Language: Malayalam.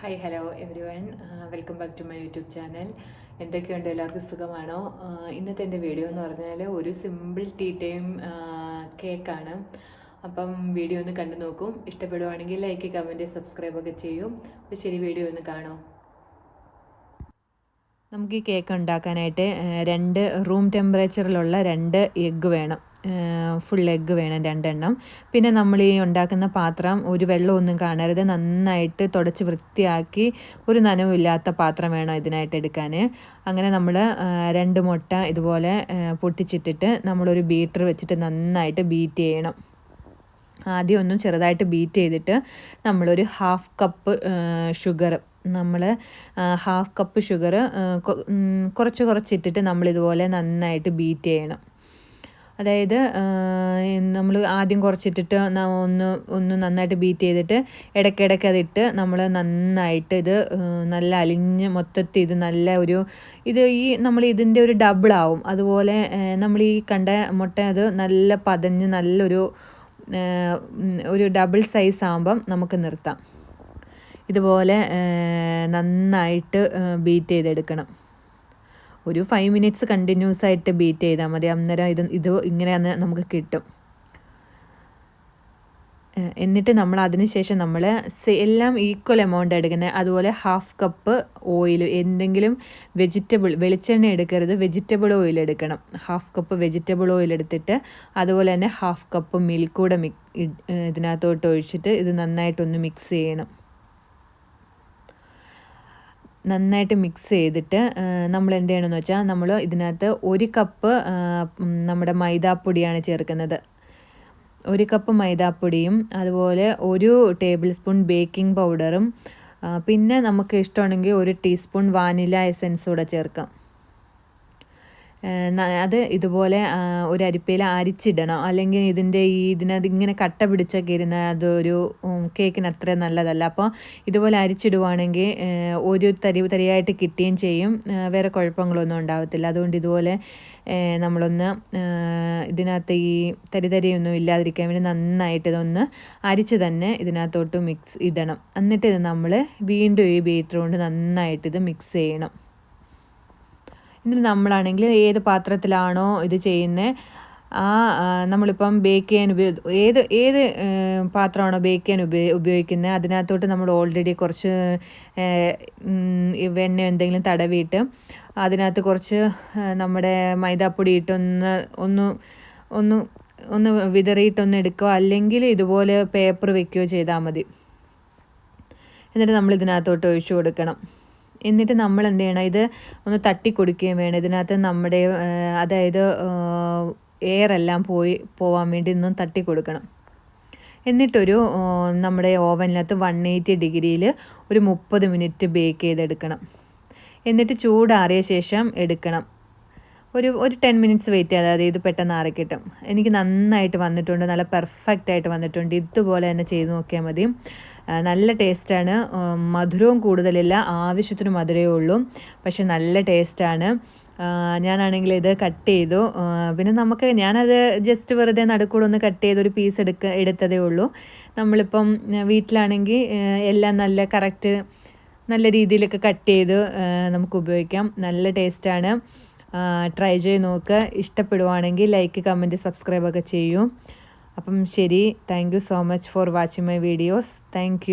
Hi hello everyone welcome back to my YouTube channel എന്തൊക്കെയുണ്ട്? എല്ലാവർക്കും സുഖമാണോ? ഇന്നത്തെ എന്റെ വീഡിയോ എന്ന് പറഞ്ഞാൽ ഒരു സിമ്പിൾ ടീ ടൈം കേക്കാണ് അപ്പം വീഡിയോ ഒന്ന് കണ്ടു നോക്കും. ഇഷ്ടപ്പെടുവാണെങ്കിൽ ലൈക്ക് കമന്റ് സബ്സ്ക്രൈബ് ഒക്കെ ചെയ്യും. അപ്പോൾ ശരി വീഡിയോ ഒന്ന് കാണോ? നമുക്ക് ഈ കേക്ക് ഉണ്ടാക്കാനായിട്ട് രണ്ട് റൂം ടെമ്പറേച്ചറിലുള്ള രണ്ട് എഗ്ഗ് വേണം. ഫുൾ എഗ്ഗ് വേണം രണ്ടെണ്ണം. പിന്നെ നമ്മൾ ഈ ഉണ്ടാക്കുന്ന പാത്രം ഒരു വെള്ളമൊന്നും കാണരുത്. നന്നായിട്ട് തുടച്ച് വൃത്തിയാക്കി ഒരു നനവില്ലാത്ത പാത്രം വേണം ഇതിനായിട്ട് എടുക്കാൻ. അങ്ങനെ നമ്മൾ രണ്ട് മുട്ട ഇതുപോലെ പൊട്ടിച്ചിട്ടിട്ട് നമ്മളൊരു ബീറ്റർ വെച്ചിട്ട് നന്നായിട്ട് ബീറ്റ് ചെയ്യണം. ആദ്യം ഒന്നും ചെറുതായിട്ട് ബീറ്റ് ചെയ്തിട്ട് നമ്മളൊരു ഹാഫ് കപ്പ് ഷുഗർ നമ്മൾ ഹാഫ് കപ്പ് ഷുഗർ കുറച്ച് കുറച്ചിട്ടിട്ട് നമ്മളിതുപോലെ നന്നായിട്ട് ബീറ്റ് ചെയ്യണം. അതായത് നമ്മൾ ആദ്യം കുറച്ചിട്ടിട്ട് ഒന്ന് ഒന്ന് നന്നായിട്ട് ബീറ്റ് ചെയ്തിട്ട് ഇടയ്ക്കിടയ്ക്ക് അതിട്ട് നമ്മൾ നന്നായിട്ട് ഇത് നല്ല അലിഞ്ഞ് മൊത്തത്തിൽ ഇത് നല്ല ഒരു ഇത് ഈ നമ്മൾ ഇതിന്റെ ഒരു ഡബിൾ ആവും. അതുപോലെ നമ്മൾ ഈ കണ്ട മുട്ട അത് നല്ല പതഞ്ഞ് നല്ലൊരു ഒരു ഡബിൾ സൈസ് ആകുമ്പം നമുക്ക് നിർത്താം. ഇതുപോലെ നന്നായിട്ട് ബീറ്റ് ചെയ്തെടുക്കണം. ഒരു ഫൈവ് മിനിറ്റ്സ് കണ്ടിന്യൂസ് ആയിട്ട് ബീറ്റ് ചെയ്താൽ മതി. അന്നേരം ഇത് ഇത് ഇങ്ങനെയാണ് നമുക്ക് കിട്ടും. എന്നിട്ട് നമ്മൾ അതിന് ശേഷം നമ്മൾ എല്ലാം ഈക്വൽ എമൗണ്ട് എടുക്കുന്നത് അതുപോലെ ഹാഫ് കപ്പ് ഓയിൽ എന്തെങ്കിലും വെജിറ്റബിൾ വെളിച്ചെണ്ണ എടുക്കരുത്. വെജിറ്റബിൾ ഓയിൽ എടുക്കണം. ഹാഫ് കപ്പ് വെജിറ്റബിൾ ഓയിൽ എടുത്തിട്ട് അതുപോലെ തന്നെ ഹാഫ് കപ്പ് മിൽക്ക് കൂടെ മിക് ഇതിനകത്തോട്ട് ഒഴിച്ചിട്ട് ഇത് നന്നായിട്ടൊന്ന് മിക്സ് ചെയ്യണം. നന്നായിട്ട് മിക്സ് ചെയ്തിട്ട് നമ്മൾ എന്ത് ചെയ്യണമെന്ന് വെച്ചാൽ നമ്മൾ ഇതിനകത്ത് ഒരു കപ്പ് നമ്മുടെ മൈദാപ്പൊടിയാണ് ചേർക്കുന്നത്. ഒരു കപ്പ് മൈദാപ്പൊടിയും അതുപോലെ ഒരു ടേബിൾ സ്പൂൺ ബേക്കിംഗ് പൗഡറും പിന്നെ നമുക്ക് ഇഷ്ടമാണെങ്കിൽ ഒരു ടീസ്പൂൺ വാനില എസൻസ് കൂടെ ചേർക്കാം. അത് ഇതുപോലെ ഒരു അരിപ്പയിൽ അരിച്ചിടണം. അല്ലെങ്കിൽ ഇതിന്റെ ഈ ഇതിനകത്ത് ഇങ്ങനെ കട്ട പിടിച്ചൊക്കെ ഇരുന്ന അതൊരു കേക്കിന് അത്ര നല്ലതല്ല. അപ്പോൾ ഇതുപോലെ അരിച്ചിടുവാണെങ്കിൽ ഒരു തരി തരിയായിട്ട് കിട്ടുകയും ചെയ്യും. വേറെ കുഴപ്പങ്ങളൊന്നും ഉണ്ടാവത്തില്ല. അതുകൊണ്ട് ഇതുപോലെ നമ്മളൊന്ന് ഇതിനകത്ത് ഈ തരി തരിയൊന്നും ഇല്ലാതിരിക്കാൻ വേണ്ടി നന്നായിട്ട് ഇതൊന്ന് അരിച്ച് തന്നെ ഇതിനകത്തോട്ട് മിക്സ് ഇടണം. എന്നിട്ട് ഇത് നമ്മൾ വീണ്ടും ഈ ബീറ്റർ കൊണ്ട് നന്നായിട്ട് ഇത് മിക്സ് ചെയ്യണം. എന്നിട്ട് നമ്മളാണെങ്കിൽ ഏത് പാത്രത്തിലാണോ ഇത് ചെയ്യുന്നത് ആ നമ്മളിപ്പം ബേക്ക് ചെയ്യാൻ ഉപയോഗ ഏത് ഏത് പാത്രമാണോ ബേക്ക് ചെയ്യാൻ ഉപയോഗ ഉപയോഗിക്കുന്നത് അതിനകത്തോട്ട് നമ്മൾ ഓൾറെഡി കുറച്ച് വെണ്ണ എന്തെങ്കിലും തടവിയിട്ട് അതിനകത്ത് കുറച്ച് നമ്മുടെ മൈദാപ്പൊടി ഇട്ടൊന്ന് ഒന്ന് ഒന്ന് ഒന്ന് വിതറിയിട്ടൊന്ന് എടുക്കുക അല്ലെങ്കിൽ ഇതുപോലെ പേപ്പർ വെക്കുകയോ ചെയ്താൽ മതി. എന്നിട്ട് നമ്മൾ ഇതിനകത്തോട്ട് ഒഴിച്ചു കൊടുക്കണം. എന്നിട്ട് നമ്മൾ എന്ത് ചെയ്യണം ഇത് ഒന്ന് തട്ടി കൊടുക്കുകയും വേണം. ഇതിനകത്ത് നമ്മുടെ അതായത് എയർ എല്ലാം പോയി പോവാൻ വേണ്ടി ഇന്നും തട്ടി കൊടുക്കണം എന്നിട്ടൊരു നമ്മുടെ ഓവനിനകത്ത് വൺ എയ്റ്റി ഡിഗ്രിയിൽ ഒരു മുപ്പത് മിനിറ്റ് ബേക്ക് ചെയ്തെടുക്കണം. എന്നിട്ട് ചൂടാറിയ ശേഷം എടുക്കണം. ഒരു ഒരു ടെൻ മിനിറ്റ്സ് വെയിറ്റ് ചെയ്താൽ അതായത് ഇത് പെട്ടെന്ന് ആറിക്കിട്ടും. എനിക്ക് നന്നായിട്ട് വന്നിട്ടുണ്ട്. നല്ല പെർഫെക്റ്റ് ആയിട്ട് വന്നിട്ടുണ്ട്. ഇതുപോലെ തന്നെ ചെയ്ത് നോക്കിയാൽ മതി. നല്ല ടേസ്റ്റാണ് മധുരവും കൂടുതലില്ല. ആവശ്യത്തിന് മധുരമേ ഉള്ളൂ. പക്ഷെ നല്ല ടേസ്റ്റാണ് ഞാനാണെങ്കിൽ ഇത് കട്ട് ചെയ്തു. പിന്നെ നമുക്ക് ഞാനത് ജസ്റ്റ് വെറുതെ നടുക്കൂടെ ഒന്ന് കട്ട് ചെയ്ത് ഒരു പീസ് എടുക്ക എടുത്തതേ ഉള്ളൂ. നമ്മളിപ്പം വീട്ടിലാണെങ്കിൽ എല്ലാം നല്ല കറക്റ്റ് നല്ല രീതിയിലൊക്കെ കട്ട് ചെയ്ത് നമുക്ക് ഉപയോഗിക്കാം. നല്ല ടേസ്റ്റാണ് ട്രൈ ചെയ്ത് നോക്കുക ഇഷ്ടപ്പെടുവാണെങ്കിൽ ലൈക്ക് കമന്റ് സബ്സ്ക്രൈബ് ഒക്കെ ചെയ്യൂ. അപ്പം ശരി thank so much for watching my videos thank